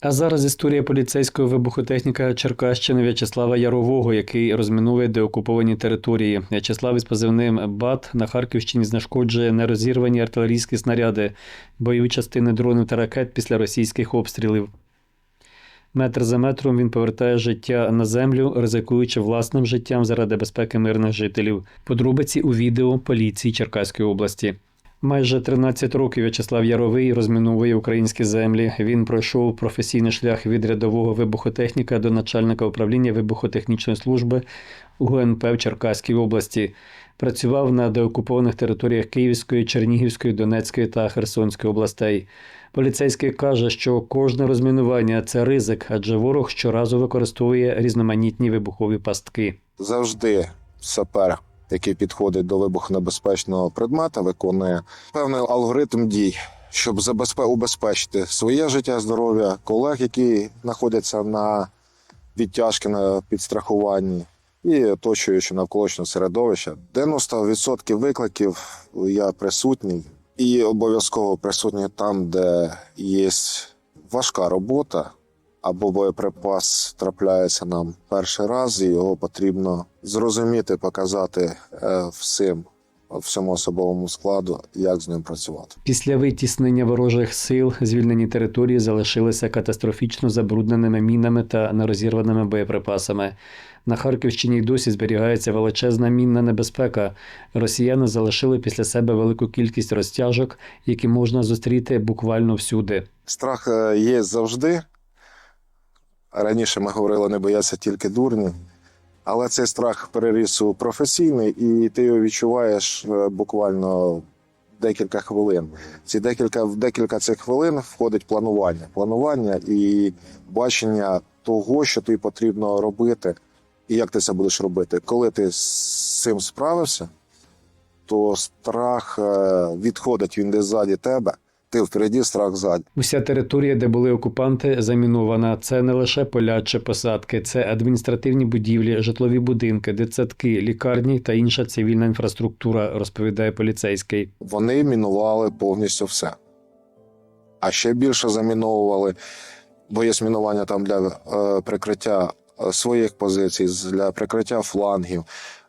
А зараз історія поліцейського вибухотехніка Черкащини В'ячеслава Ярового, який розмінує деокуповані території. В'ячеслав із позивним БАТ на Харківщині знешкоджує нерозірвані артилерійські снаряди, бойові частини дронів та ракет після російських обстрілів. Метр за метром він повертає життя на землю, ризикуючи власним життям заради безпеки мирних жителів. Подробиці у відео поліції Черкаської області. Майже 13 років В'ячеслав Яровий розміновує українські землі. Він пройшов професійний шлях від рядового вибухотехніка до начальника управління вибухотехнічної служби УГНП в Черкаській області. Працював на деокупованих територіях Київської, Чернігівської, Донецької та Херсонської областей. Поліцейський каже, що кожне розмінування це ризик, адже ворог щоразу використовує різноманітні вибухові пастки. завжди сапер, який підходить до вибухонебезпечного предмета, виконує певний алгоритм дій, щоб убезпечити своє життя, здоров'я колег, які знаходяться на відтяжки на підстрахуванні. І оточуючи навколишнього середовища. 90% викликів я присутній і обов'язково присутній там, де є важка робота, або боєприпас трапляється нам перший раз, і його потрібно зрозуміти, показати е, всім, всьому особовому складу, як з ним працювати. Після витіснення ворожих сил звільнені території залишилися катастрофічно забрудненими мінами та нерозірваними боєприпасами. На Харківщині й досі зберігається величезна мінна небезпека. Росіяни залишили після себе велику кількість розтяжок, які можна зустріти буквально всюди. Страх е, є завжди. Раніше ми говорили, не бояться тільки дурні. Але цей страх переріс у професійний, і ти його відчуваєш е, буквально декілька хвилин. Ці декілька декілька цих хвилин входить планування. Планування і бачення того, що тобі потрібно робити, і як ти це будеш робити. Коли ти з цим справився, то страх е, відходить він десь ззаді тебе. Ти впереді, страх ззаді. Уся територія, де були окупанти, замінована. Це не лише поля чи посадки, це адміністративні будівлі, житлові будинки, дитсадки, лікарні та інша цивільна інфраструктура, розповідає поліцейський. Вони мінували повністю все. А ще більше заміновували, бо є мінування там для е, прикриття е, своїх позицій, для прикриття флангів.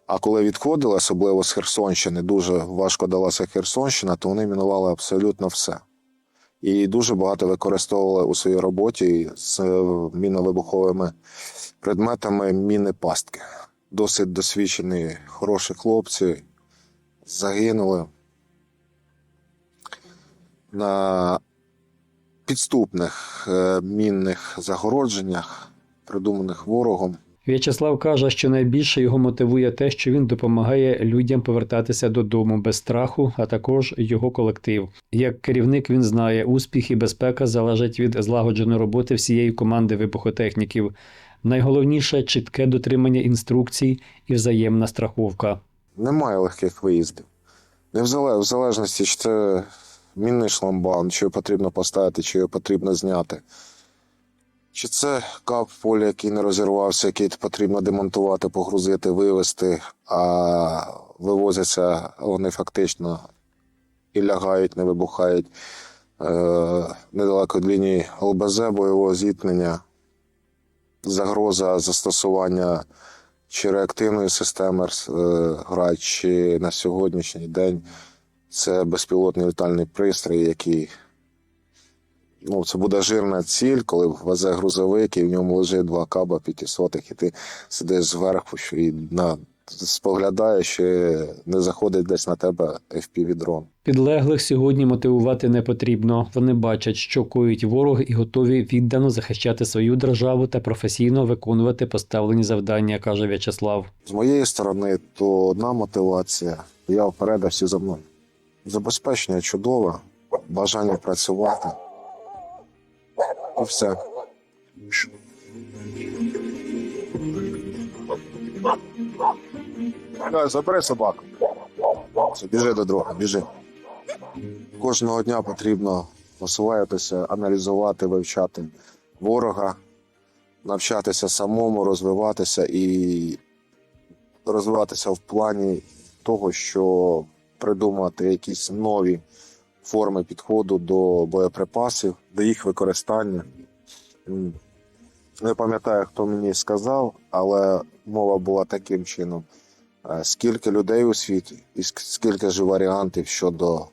А коли відходили, особливо з Херсонщини, дуже важко далася Херсонщина, то вони мінували абсолютно все. І дуже багато використовували у своїй роботі з е, міновибуховими предметами міни пастки. Досить досвідчені, хороші хлопці загинули на підступних е, мінних загородженнях, придуманих ворогом. В'ячеслав каже, що найбільше його мотивує те, що він допомагає людям повертатися додому без страху, а також його колектив. Як керівник він знає, успіх і безпека залежать від злагодженої роботи всієї команди вибухотехніків. Найголовніше чітке дотримання інструкцій і взаємна страховка. Немає легких виїздів. Не в зале- в залежності, чи це мінний шламбан, чи його потрібно поставити, чи його потрібно зняти. Чи це кап в полі, який не розірвався, який потрібно демонтувати, погрузити, вивезти, а вивозяться вони фактично і лягають, не вибухають е, недалеко від лінії ЛБЗ бойового зіткнення, загроза застосування чи реактивної системи е, град, чи на сьогоднішній день це безпілотний літальний пристрій, який ну, це буде жирна ціль, коли везе грузовик, і в ньому лежить два каба п'ятисотих, і ти сидиш зверху що і на, споглядаєш, що не заходить десь на тебе FPV-дрон. Підлеглих сьогодні мотивувати не потрібно. Вони бачать, що коїть ворог, і готові віддано захищати свою державу та професійно виконувати поставлені завдання, каже В'ячеслав. З моєї сторони, то одна мотивація. Я вперед, а всі за мною. Забезпечення чудове, бажання працювати. Все. Забери собаку. Все, Біжи до друга, біжи. Кожного дня потрібно освоїтися, аналізувати, вивчати ворога, навчатися самому, розвиватися і розвиватися в плані того, що придумати якісь нові форми підходу до боєприпасів, до їх використання, не пам'ятаю, хто мені сказав, але мова була таким чином: е, скільки людей у світі, і скільки ж варіантів щодо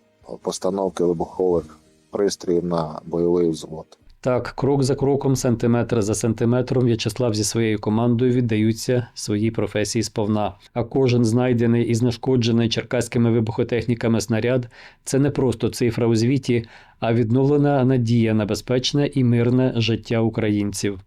постановки вибухових пристроїв на бойовий взвод. Так, крок за кроком, сантиметр за сантиметром, В'ячеслав зі своєю командою віддаються своїй професії сповна. А кожен знайдений і знешкоджений черкаськими вибухотехніками снаряд це не просто цифра у звіті, а відновлена надія на безпечне і мирне життя українців.